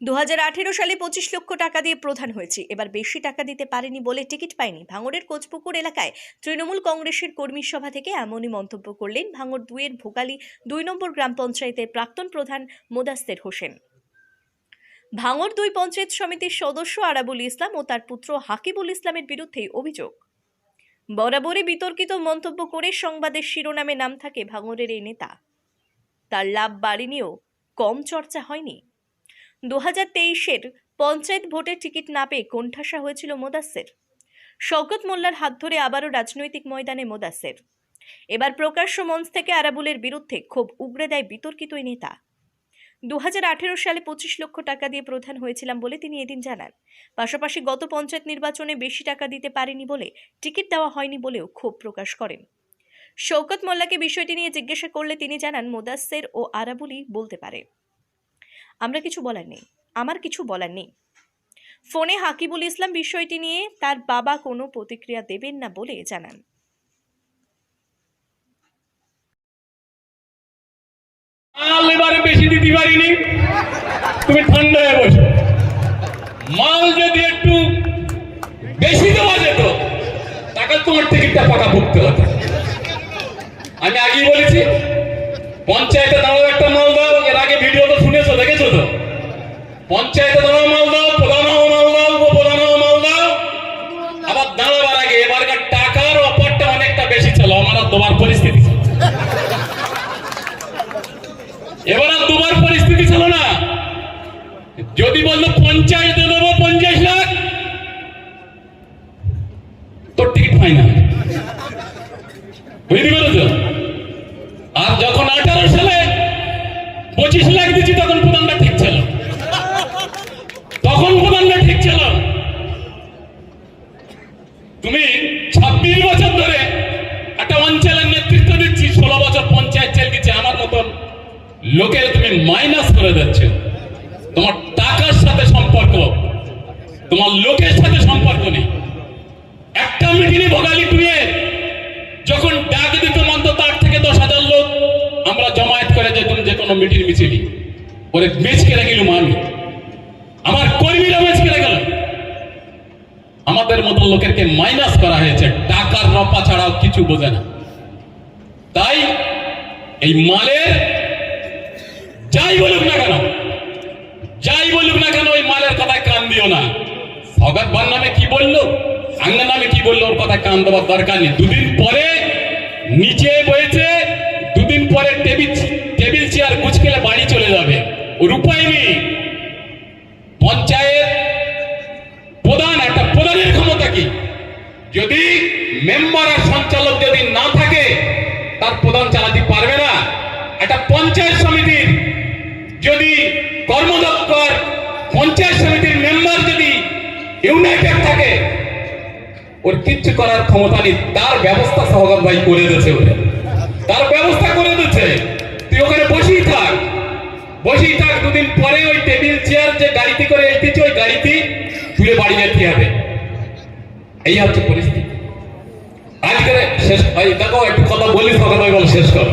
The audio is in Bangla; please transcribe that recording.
দু হাজার আঠেরো সালে পঁচিশ লক্ষ টাকা দিয়ে প্রধান হয়েছে। এবার বেশি টাকা দিতে পারেনি বলে টিকিট পায়নি ভাঙড়ের কোচপুকুর এলাকায় তৃণমূল কংগ্রেসের কর্মী সভা থেকে এমনই মন্তব্য করলেন ভাঙড় দুয়ের ভোগালী দুই নম্বর গ্রাম পঞ্চায়েতের প্রাক্তন প্রধান মোদাস্তের হোসেন। ভাঙড় দুই পঞ্চায়েত সমিতির সদস্য আরাবুল ইসলাম ও তার পুত্র হাকিবুল ইসলামের বিরুদ্ধে অভিযোগ। বরাবরই বিতর্কিত মন্তব্য করে সংবাদের শিরোনামে নাম থাকে ভাঙড়ের এই নেতা। তার লাভ বাড়েনিও, কম চর্চা হয়নি। দু হাজার তেইশের পঞ্চায়েত ভোটের টিকিট না পেয়ে কোণঠাসা হয়েছিল মোদাসের। শওকত মোল্লার হাত ধরে আবারও রাজনৈতিক ময়দানে মোদাসের। এবার প্রকাশ্য মঞ্চ থেকে আরাবুলের বিরুদ্ধে ক্ষোভ উগড়ে দেয় বিতর্কিত এই নেতা। দু হাজার আঠেরো সালে পঁচিশ লক্ষ টাকা দিয়ে প্রধান হয়েছিলাম বলে তিনি এদিন জানান। পাশাপাশি গত পঞ্চায়েত নির্বাচনে বেশি টাকা দিতে পারেনি বলে টিকিট দেওয়া হয়নি বলেও ক্ষোভ প্রকাশ করেন। শওকত মোল্লাকে বিষয়টি নিয়ে জিজ্ঞাসা করলে তিনি জানান, মোদাসের ও আরাবুলি বলতে পারে। আমরা কিছু বলার নেই, আমার কিছু বলার নেই। ফোনে হাকিবুল ইসলাম বিষয়টি নিয়ে তার বাবা কোনো প্রতিক্রিয়া দেবেন না বলে জানান। বেশি দিতে পারিনি। তুমি ঠান্ডা হয়ে বসো। মাল যদি একটু বেশি দেওয়া যেত তোমার টিকিটটা পাকা পড়তে হতো। আমি আগেই বলেছি, পঞ্চায়েতে একটা মাল দাও এর আগে ভিডিও তো শুনেছো দেখেছ তো পঞ্চায়েতে দাঁড়াও মাল দাও প্রধান হও মাল দাও উপপ্রধান হও মাল দাও আবার আগে এবারকার টাকার অফারটা অনেকটা বেশি ছিল। আমার আর তোমার পরিস্থিতি। এবার আর তোমার পরিস্থিতি ছিল না যদি বলল পঞ্চায়েতে দেবো পঞ্চাশ লাখ তোর টিকিট পাই না বুঝতে পেরেছ আর যখন আঠারো সালে পঁচিশ লাখ দিচ্ছি তখন প্রধানটা ঠিক ছিল তখন প্রধানটা ঠিক ছিল তুমি ছাব্বিশ বছর ধরে একটা অঞ্চলের নেতৃত্ব দিচ্ছি ষোলো বছর পঞ্চায়েত চেল দিচ্ছে আমার মতন লোকের তুমি মাইনাস করে যাচ্ছ তোমার টাকার সাথে সম্পর্ক, তোমার লোকের সাথে সম্পর্ক নেই। একটা মিটিংয়ে ভোগালি টুয়ে যখন ডাক দিত মানত তার থেকে দশ হাজার লোক, আমরা জমায়েত করে যেতাম যে কোনো মিটিং মিছিলি। ওরে মেচ কেড়ে গেলুম আমি। আমার কর্মীরা মেচ কেড়ে গেল আমাদের মতো লোকেরকে মাইনাস করা হয়েছে। টাকার রপা ছাড়াও কিছু বোঝে না। তাই এই মালের যাই বলুক না কেন, যাই বলুক না কেন, ওই মালের কথায় কান দিও না। ভার নামে কি বলল? আঙ্গা নামে কি বলল? ওর কথায় কান দেওয়ার দরকার নেই। দুদিন পরে নিচে বয়েছে, দুদিন পরে টেবিল টেবিল চেয়ার গুছকেলে বাড়ি চলে যাবে। ওর উপায় নেই। পঞ্চায়েত প্রধান, একটা প্রধানের ক্ষমতা কি? যদি মেম্বার আর সঞ্চালক যদি না থাকে, তার প্রধান চালাতে পারবে না। একটা পঞ্চায়েত সমিতির কর্মদক্ষ আর পঞ্চায়েত সমিতির মেম্বার যদি ইউনাইটেড থাকে, ওর কিচ্ছু করার ক্ষমতা নেই। তার ব্যবস্থা সহগত ভাই করে দিয়েছে ওরে। তার ব্যবস্থা করে দিচ্ছে তুই ওখানে বসেই থাক। বসেই থাক, দুদিন পরে ওই টেবিল চেয়ার যে গাড়িতে করে এসেছে, ওই গাড়িতে তুলে বাড়ি যেতে হবে। এই হচ্ছে পরিস্থিতি। আজকে শেষ ভাই দেখো, একটু কথা বলি সকাল বল শেষ করো।